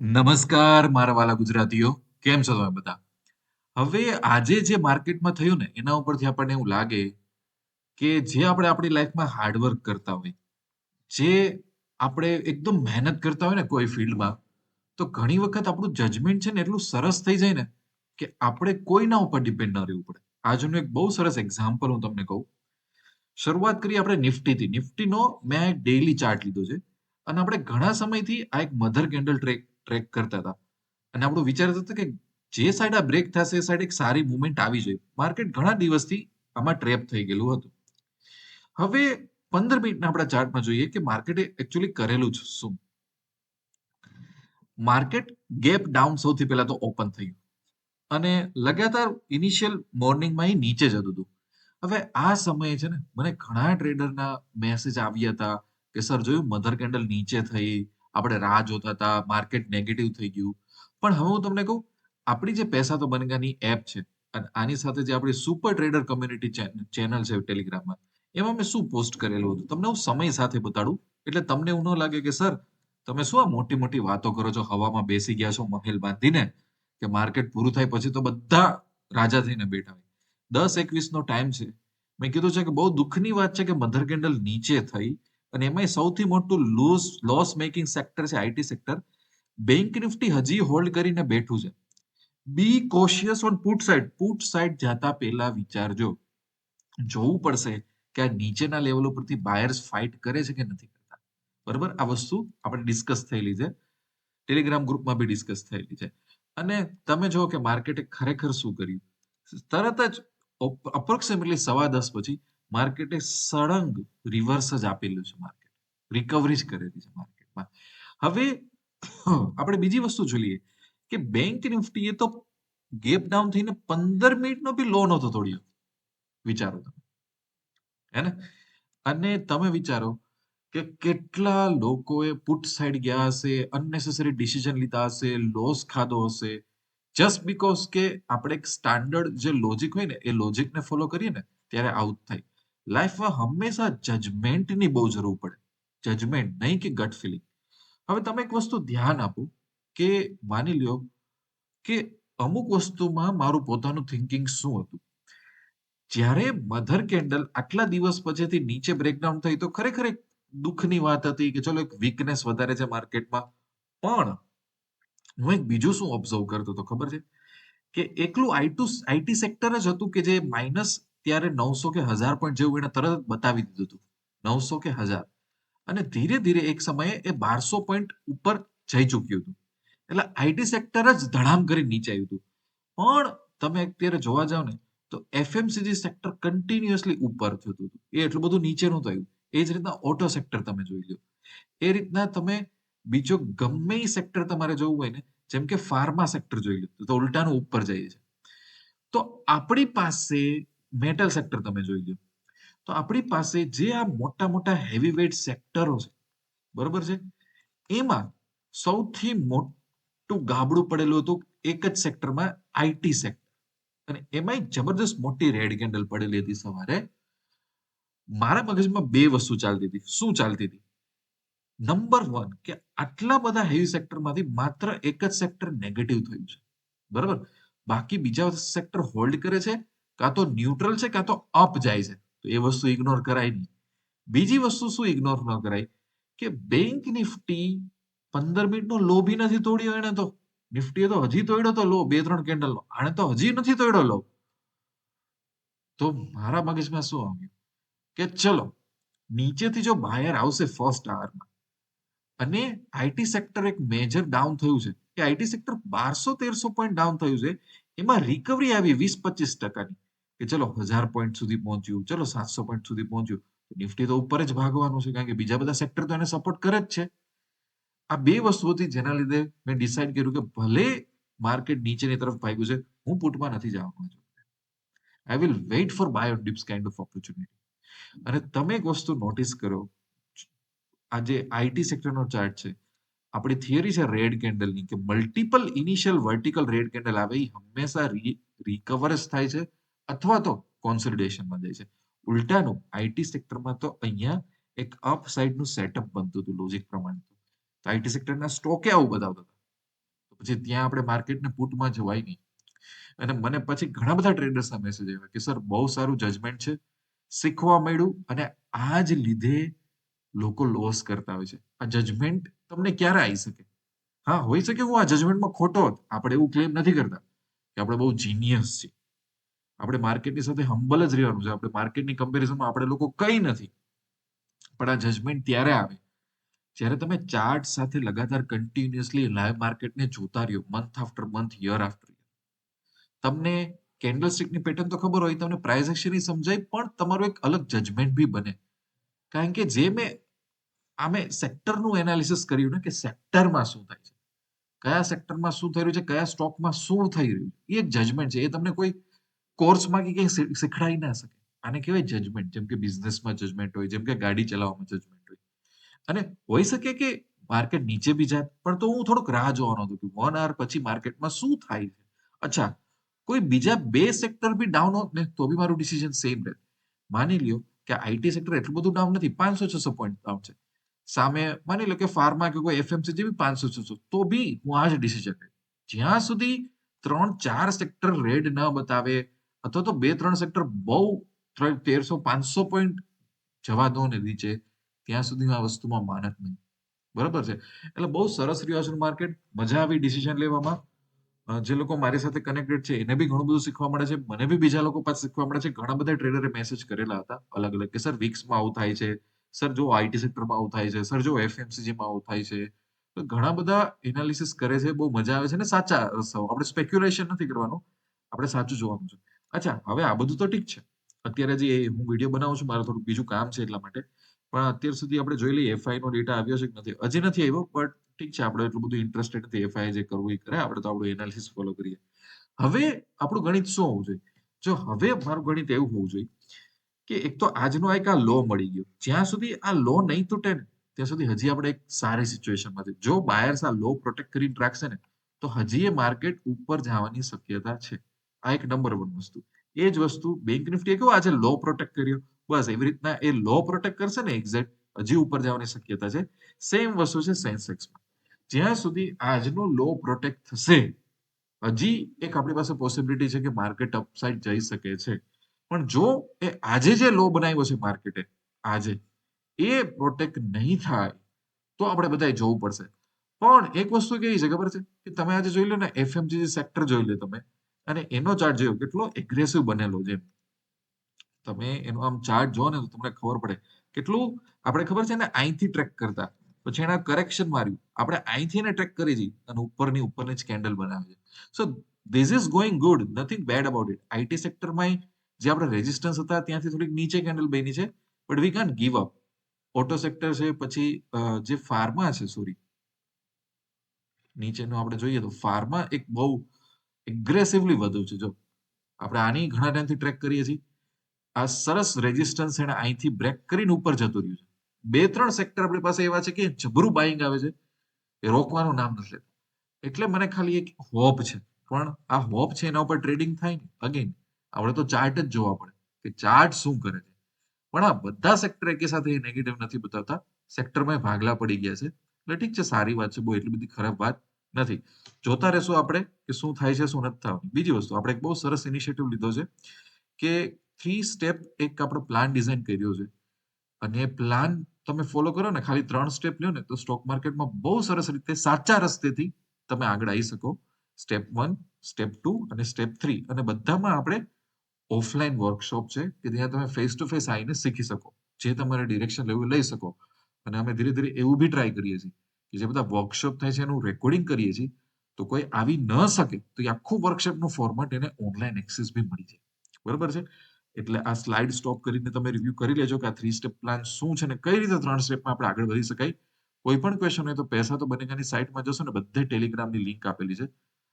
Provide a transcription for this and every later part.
નમસ્કાર, મારા વાલા ગુજરાતીઓ. કેમ છો તમે બધા? હવે આજે જે માર્કેટમાં થયું ને, એના ઉપરથી આપણને એવું લાગે કે જે આપણે આપણી લાઈફમાં હાર્ડવર્ક કરતા હોય, જે આપણે એકદમ મહેનત કરતા હોય ને કોઈ ફિલ્ડમાં, તો ઘણી વખત આપણું જજમેન્ટ છે ને એટલું સરસ થઈ જાય ને કે આપણે કોઈના ઉપર ડિપેન્ડ ન રહેવું પડે. આજનું એક બહુ સરસ એક્ઝામ્પલ હું તમને કહું. શરૂઆત કરીએ આપણે નિફ્ટીથી. નિફ્ટીનો મેં ડેઇલી ચાર્ટ લીધો છે. અને આપણે ઘણા સમયથી આ એક મધર કેન્ડલ ટ્રેક ટ્રેક કરતા હતા. અને આપણું વિચાર હતો કે જે સાઈડ આ બ્રેક થશે, એ સાઈડ એક સારી મુવમેન્ટ આવી જોઈએ. માર્કેટ ઘણા દિવસથી આમાં ટ્રેપ થઈ ગયેલું હતું. હવે પંદર મિનિટના આપણા ચાર્ટમાં જોઈએ કે માર્કેટે એકચ્યુઅલી કરેલું છે શું? માર્કેટ ગેપ ડાઉન સૌથી પહેલા તો ઓપન થયું અને લગાતાર ઇનિશિયલ મોર્નિંગમાં એ નીચે જતું હતું. હવે આ સમયે છે ને, મને ઘણા ટ્રેડરના મેસેજ આવ્યા હતા કે સર જોયું? મધર કેન્ડલ નીચે થઈ. આપણે રાહ જોતા હતા માર્કેટ નેગેટિવ થઈ ગયું. પણ હવે હું તમને કહું, આપણી જે પૈસા તો બનગાની એપ છે અને આની સાથે જે આપણી સુપર ટ્રેડર કમ્યુનિટી ચેનલ છે ટેલિગ્રામમાં એમાં મેં શું પોસ્ટ કરેલું હતું? તમને હું સમય સાથે બતાડું, એટલે તમને એવું ન લાગે કે, સર, તમે શું આ મોટી મોટી વાતો કરો છો? હવામાં બેસી ગયા છો, મહેલ બાંધીને? કે માર્કેટ પૂરું થાય પછી તો બધા રાજા થઈને બેઠા હોય. દસ એકવીસ નો ટાઈમ છે. મેં કીધું છે કે બહુ દુઃખની વાત છે કે મધર કેન્ડલ નીચે થઈ અને એમાંય સૌથી મોટું લોસ લોસ મેકિંગ સેક્ટર છે આઈટી સેક્ટર બેંક નિફ્ટી હજી હોલ્ડ કરીને બેઠું છે. Be cautious on put side put side જતા પહેલા વિચારજો. જોવું પડશે કે આ નીચેના લેવલ ઉપરથી બાયર્સ ફાઇટ કરે છે કે નથી કરતા. બરોબર? આ વસ્તુ આપણે ડિસ્કસ થયેલી છે. ટેલિગ્રામ ગ્રુપમાં બી ડિસ્કસ થયેલી છે. અને તમે જુઓ કે માર્કેટે ખરેખર શું કર્યું? તરત જ અપ્રોક્સિમેટલી સવા દસ પછી માર્કેટે સળંગ રિવર્સ જ આપેલું છે માર્કેટ. રિકવરી જ કરેલી છે માર્કેટમાં. હવે, આપણે બીજી વસ્તુ જોઈએ કે બેંક નિફ્ટીએ તો ગેપ ડાઉન થઈને પંદર મિનિટનો બી લો નહોતો તોડ્યો. વિચારો તમે. હે અને તમે વિચારો કે કેટલા લોકોએ પુટ સાઈડ ગયા હશે અનનેસેસરી ડિસિઝન લીધા હશે લોસ ખાધો હશે. જસ્ટ બીકોઝ કે આપણે એક સ્ટાન્ડર્ડ જે લોજિક હોય ને, એ લોજિકને ફોલો કરીએ ને, ત્યારે આઉટ થાય. લાઈફમાં હંમેશા જજમેન્ટની બહુ જરૂર પડે. જજમેન્ટ નહીં કે ગટ ફિલિંગ હવે તમે એક વસ્તુ ધ્યાન આપો કે માની લ્યો કે અમુક વસ્તુમાં મારું પોતાનું થિંકિંગ શું હતું? જ્યારે મધર કેન્ડલ આટલા દિવસ પછીથી નીચે બ્રેકડાઉન થઈ તો ખરેખર એક દુઃખની વાત હતી કે ચલો એક વીકનેસ વધારે છે માર્કેટમાં પણ હું એક બીજું શું ઓબ્ઝર્વ કરતો હતો ખબર છે? કે એકલું આઈટુ આઈટી સેક્ટર જ હતું કે જે માઇનસ ત્યારે નવસો કે હજાર પોઈન્ટ જેવું એને તરત બતાવી દીધું હતું. નવસો કે હજાર. અને ધીરે ધીરે એક સમયે એ બારસો પોઈન્ટ ઉપર જઈ ચૂક્યું હતું. એટલે આઈટી સેક્ટર જ ધડામ કરી નીચે આવ્યું હતું. પણ તમે અત્યારે જોવા જાવ ને, તો એફએમસીજી સેક્ટર કન્ટિન્યુઅસલી ઉપર થતું હતું. એ એટલું બધું નીચે નહોતું આવ્યું. એ જ રીતના ઓટો સેક્ટર તમે જોઈ લો એ રીતના તમે બીજો ગમે સેક્ટર તમારે જોવું હોય ને, જેમ કે ફાર્મા સેક્ટર જોઈ લો તો ઉલટાનું ઉપર જાય છે. તો આપણી પાસે મેટલ સેક્ટર તમે જોઈ લો તો આપણી પાસે જે આ મોટા મોટા હેવી વેટ સેક્ટરો છે, બરોબર છે? એમાં સૌથી મોટું ગાબડું પડેલું હતું એક જ સેક્ટરમાં આઈટી સેક્ટર અને એમાં જબરદસ્ત મોટી રેડ કેન્ડલ પડેલી હતી સવારે. મારા મગજમાં બે વસ્તુ ચાલતી હતી. શું ચાલતી હતી? નંબર વન કે આટલા બધા હેવી સેક્ટરમાંથી માત્ર એક જ સેક્ટર નેગેટિવ થયું છે. બરાબર? બાકી બીજા સેક્ટર હોલ્ડ કરે છે. કાં તો ન્યુટ્રલ છે, કાં તો અપ જાય છે. તો એ વસ્તુ ઇગ્નોર કરાય નહીં. બીજી વસ્તુ શું ઇગ્નોર ન કરાય? કે બેંક નિફ્ટી પંદર મિનિટનો લો બી નથી તોડ્યો એને તો. નિફ્ટીએ તો હજી તોડ્યો તો લો બે, ત્રણ કેન્ડલનો આને તો હજી નથી તોડ્યો લો તો મારા મગજમાં શું આવ્યું? કે ચલો, નીચેથી જો બાયર આવશે ફર્સ્ટ આવરમાં અને આઈટી સેક્ટર એક મેજર ડાઉન થયું છે. કે આઈટી સેક્ટર બારસો તેરસો પોઈન્ટ ડાઉન થયું છે. એમાં રિકવરી આવી વીસ પચીસ ટકાની. કે ચલો હજાર પોઈન્ટ સુધી પહોંચ્યું, ચલો સાતસો પોઈન્ટ સુધી પહોંચ્યું નિફ્ટી તો ઉપર જ ભાગવાનું છે, કારણ કે બીજા બધા સેક્ટર તો એને સપોર્ટ કરે જ છે. આ બે વસ્તુઓથી જેના લીધે મેં ડિસાઈડ કર્યું કે ભલે માર્કેટ નીચેની તરફ ભાગ્યું છે, હું પુટમાં નથી જવાનો I will wait for buy on dips kind of opportunity અને તમે એક વસ્તુ નોટિસ કરો, આ જે આઈટી સેક્ટરનો ચાર્ટ છે, આપણી થિયરી છે રેડ કેન્ડલની કે multiple initial vertical red candle આવે, એ હંમેશા રિકવર જ થાય છે અથવા તો કોન્સોલિડેશનમાં જાય છે. ઉલટાનું આઈટી સેક્ટરમાં તો અહીંયા એક અપ સાઇડનું સેટઅપ બનતું હતું લોજિક પ્રમાણે તો. આઈટી સેક્ટરના સ્ટોકે આવું બતાવતા હતા. પછી ત્યાં આપણે માર્કેટને પુટમાં જવાય નહીં. અને મને પછી ઘણા બધા ટ્રેડર્સના મેસેજ આવ્યા કે, સર, બહુ સારું જજમેન્ટ છે. શીખવા મળ્યું અને આ જ લીધે લોકો લોસ કરતા હોય છે. આ જજમેન્ટ તમને ક્યારે આવી શકે? હા, હોઈ શકે હું આ જજમેન્ટમાં ખોટો આપણે એવું ક્લેમ નથી કરતા કે આપણે બહુ જીનિયસ છીએ. આપણે માર્કેટની સાથે હમ્બલ જ રહેવાનું છે. આપણે માર્કેટની કમ્પેરિઝનમાં આપણે લોકો કઈ નથી. પણ આ જજમેન્ટ ત્યારે આવે જ્યારે તમે ચાર્ટ સાથે લગાતાર કન્ટિન્યુઅસલી લાઈવ માર્કેટને જોતા રહ્યો month after month year after year તમને કેન્ડલસ્ટિકની પેટર્ન તો ખબર હોય, તમને પ્રાઇઝ એક્શનની સમજાય, પણ તમારું એક અલગ જજમેન્ટ બી બને. કારણ કે જે મેં આમે સેક્ટરનું એનાલિસિસ કર્યું ને કે સેક્ટરમાં શું થાય છે. કયા સેક્ટરમાં શું થઈ રહ્યું છે, કયા સ્ટોકમાં શું થઈ રહ્યું એ એક જજમેન્ટ છે. એ તમને કોઈ કોર્સમાં કે કંઈ શીખડાઈ ના શકે. આને કહેવાય જજમેન્ટ જેમ કે બિઝનેસમાં જજમેન્ટ હોય, જેમ કે ગાડી ચલાવવામાં જજમેન્ટ હોય. અને હોઈ શકે કે માર્કેટ નીચે બી જાય, પણ તો હું થોડોક રાહ જોવાનો હતો કે વન આવર પછી માર્કેટમાં શું થાય છે? અચ્છા, કોઈ બીજા બે સેક્ટર બી ડાઉન હોત ને, તો બી મારું ડિસિઝન સેમ રહે. માની લ્યો કે આઈટી સેક્ટર એટલું બધું ડાઉન નથી પાંચસો છસો પોઈન્ટ ડાઉન છે. સામે માની લો કે ફાર્મા કે કોઈ એફએમસી બી પાંચસો છસો તો બી હું આ જ ડિસિઝન જ્યાં સુધી ત્રણ ચાર સેક્ટર રેડ ન બતાવે અથવા તો બે ત્રણ સેક્ટર બહુ તેરસો, પાંચસો પોઈન્ટ જવા દો ને નીચે ત્યાં સુધી આ વસ્તુમાં માનત નહીં. બરાબર છે? એટલે બહુ સરસ રહ્યું માર્કેટ મજા આવી ડિસિઝન લેવામાં. જે લોકો મારી સાથે કનેક્ટેડ છે, એને બી ઘણું બધું શીખવા મળે છે. મને બી બીજા લોકો પાસે શીખવા મળે છે. ઘણા બધા ટ્રેડરે મેસેજ કરેલા હતા અલગ અલગ કે, સર વિક્સમાં આવું થાય છે. સર, જો આઈટી સેક્ટરમાં આવું થાય છે. સર, જો એફએમસીજીમાં આવું થાય છે. તો ઘણા બધા એનાલિસિસ કરે છે. બહુ મજા આવે છે. ને સાચા, આપણે સ્પેક્યુલેશન નથી કરવાનું. આપણે સાચું જોવાનું છે. અચ્છા, હવે આ બધું તો ઠીક છે. અત્યારે જે હું વીડિયો બનાવું છું, મારે થોડું બીજું કામ છે એટલા માટે. પણ અત્યાર સુધી આપણે જોઈ લઈએ એફઆઈ નો ડેટા આવ્યો છે કે નથી? હજી નથી આવ્યો બટ ઠીક છે, આપણે એટલું બધું ઇન્ટરેસ્ટેડ નથી એફઆઈ જે કરવું એ કરે, આપણે તો આપણું એનાલિસિસ ફોલો કરીએ. હવે આપણું ગણિત શું હોવું જોઈએ? જો હવે મારું ગણિત એવું હોવું જોઈએ કે એક તો આજનો એક આ લો મળી ગયો. જ્યાં સુધી આ લો નહીં તૂટે ને, ત્યાં સુધી હજી આપણે એક સારી સિચ્યુએશનમાં છે. જો બાયર્સ આ લો પ્રોટેક્ટ કરીને રાખશે ને, તો હજી એ માર્કેટ ઉપર જવાની શક્યતા છે. આ એક નંબર વન વસ્તુ. એ જ વસ્તુ બેંક નિફ્ટીએ કેવું આજે લો પ્રોટેક્ટ કર્યો. બસ એવી રીતના એ લો પ્રોટેક્ટ કરશે ને એક્ઝેક્ટ હજી ઉપર જવાની શક્યતા છે. સેમ વસ્તુ છે સેન્સેક્સમાં જ્યાં સુધી આજનો લો પ્રોટેક્ટ થશે, હજી એક આપણી પાસે પોસિબિલિટી છે કે માર્કેટ અપસાઇડ જઈ શકે છે. પણ જો એ આજે જે લો બનાવ્યો છે માર્કેટે આજે, એ પ્રોટેક્ટ નહીં થાય, તો આપણે બધાએ જોવું પડશે. પણ એક વસ્તુ કેવી છે ખબર છે? કે તમે આજે જોઈ લો ને એફએમજી સેક્ટર જોઈ લો તમે. અને એનો ચાર્ટ જોયો, કેટલો એગ્રેસિવ બનેલો છે. તમે એનો આમ ચાર્ટ જો ને તો તમને ખબર પડે, કેટલું આપણે ખબર છે ને અહીંથી ટ્રેક કરતા. પછી એના કરેક્શન માર્યું. આપણે અહીંથી એને ટ્રેક કરી જઈએ અને ઉપરની ઉપરની જ કેન્ડલ બનાવે છે. So this is going good nothing bad about it IT સેક્ટરમાં જે આપણે રેઝિસ્ટન્સ હતા ત્યાંથી થોડીક નીચે કેન્ડલ બની છે but we can give up auto sector છે, પછી જે ફાર્મા છે સોરી નીચેનું આપણે જોઈએ તો ફાર્મા એક બહુ એગ્રેસિવલી વધ્યું છે. જો આપણે આની ઘણા ટાઈમથી ટ્રેક કરીએ છીએ, આ સરસ રેઝિસ્ટન્સ એને અહીંથી બ્રેક કરીને ઉપર જતું રહ્યું છે. બે ત્રણ સેક્ટર આપણી પાસે એવા છે કે જબરું બાઇંગ આવે છે, એ રોકવાનું નામ નથી એટલે મને ખાલી એક હોપ છે. પણ આ હોપ છે એના ઉપર ટ્રેડિંગ થાય ને અગેન આપણે તો ચાર્ટ જ જોવા પડે કે ચાર્ટ શું કરે છે. પણ આ બધા સેક્ટર એકી સાથે નેગેટિવ નથી બતાવતા. સેક્ટરમાં ભાગલા પડી ગયા છે. એટલે ઠીક છે, સારી વાત છે, બહુ એટલી બધી ખરાબ વાત નથી. જોતા રહેશું આપણે કે શું થાય છે, શું નથી થવાનું. બીજી વસ્તુ, આપણે એક બહુ સરસ ઇનિશિયેટિવ લીધો છે કે થ્રી સ્ટેપ એક આપણો પ્લાન ડિઝાઇન કર્યો છે. અને એ પ્લાન તમે ફોલો કરો ને, ખાલી ત્રણ સ્ટેપ લ્યો ને, તો સ્ટોક માર્કેટમાં બહુ સરસ રીતે, સાચા રસ્તેથી તમે આગળ આવી શકો. સ્ટેપ વન સ્ટેપ ટુ અને સ્ટેપ થ્રી અને બધામાં આપણે ઓફલાઈન વર્કશોપ છે કે જ્યાં તમે ફેસ ટુ ફેસ આવીને શીખી શકો. જે તમારે ડિરેક્શન લેવું લઈ શકો. અને અમે ધીરે ધીરે એવું બી ટ્રાય કરીએ છીએ. કે જે બધા વર્કશોપ થાય છે, એનું રેકોર્ડિંગ કરીએ છીએ, તો કોઈ આવી ન શકે, તો એ આખું વર્કશોપનું ફોર્મેટ એને ઓનલાઈન એક્સેસ બી મળી જાય. બરોબર છે? એટલે આ સ્લાઇડ સ્ટોપ કરીને તમે રિવ્યુ કરી લેજો કે આ થ્રી સ્ટેપ પ્લાન શું છે ને કઈ રીતે ત્રણ સ્ટેપમાં આપણે આગળ વધી શકાય. કોઈ પણ ક્વેશ્ચન હોય તો પૈસા તો બનેગાની સાઇટમાં જશો ને, બધે ટેલિગ્રામની લિંક આપેલી છે.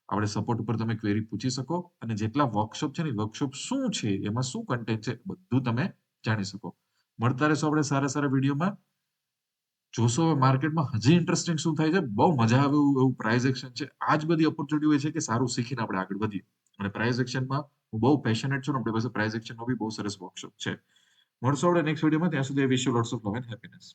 આપણે સપોર્ટ ઉપર તમે ક્વેરી પૂછી શકો અને જેટલા વર્કશોપ છે ને વર્કશોપ શું છે, એમાં શું કન્ટેન્ટ છે, બધું તમે જાણી શકો. મળતા રહેશો આપણે સારા સારા વિડીયોમાં જોશો હવે માર્કેટમાં હજી ઇન્ટરેસ્ટિંગ શું થાય છે? બહુ મજા આવે એવું એવું પ્રાઇઝ એક્શન છે. આ જ બધી ઓપોર્ચ્યુનિટી હોય છે કે સારું શીખીને આપણે આગળ વધીએ. અને પ્રાઇઝ એક્શનમાં હું બહુ પેશનેટ છું આપણી પાસે પ્રાઇઝ એક્શનનો બી બહુ સરસ વર્કશોપ છે. મળશો આપણે નેક્સ્ટ વિડીયોમાં ત્યાં સુધી wish you lots of love and happiness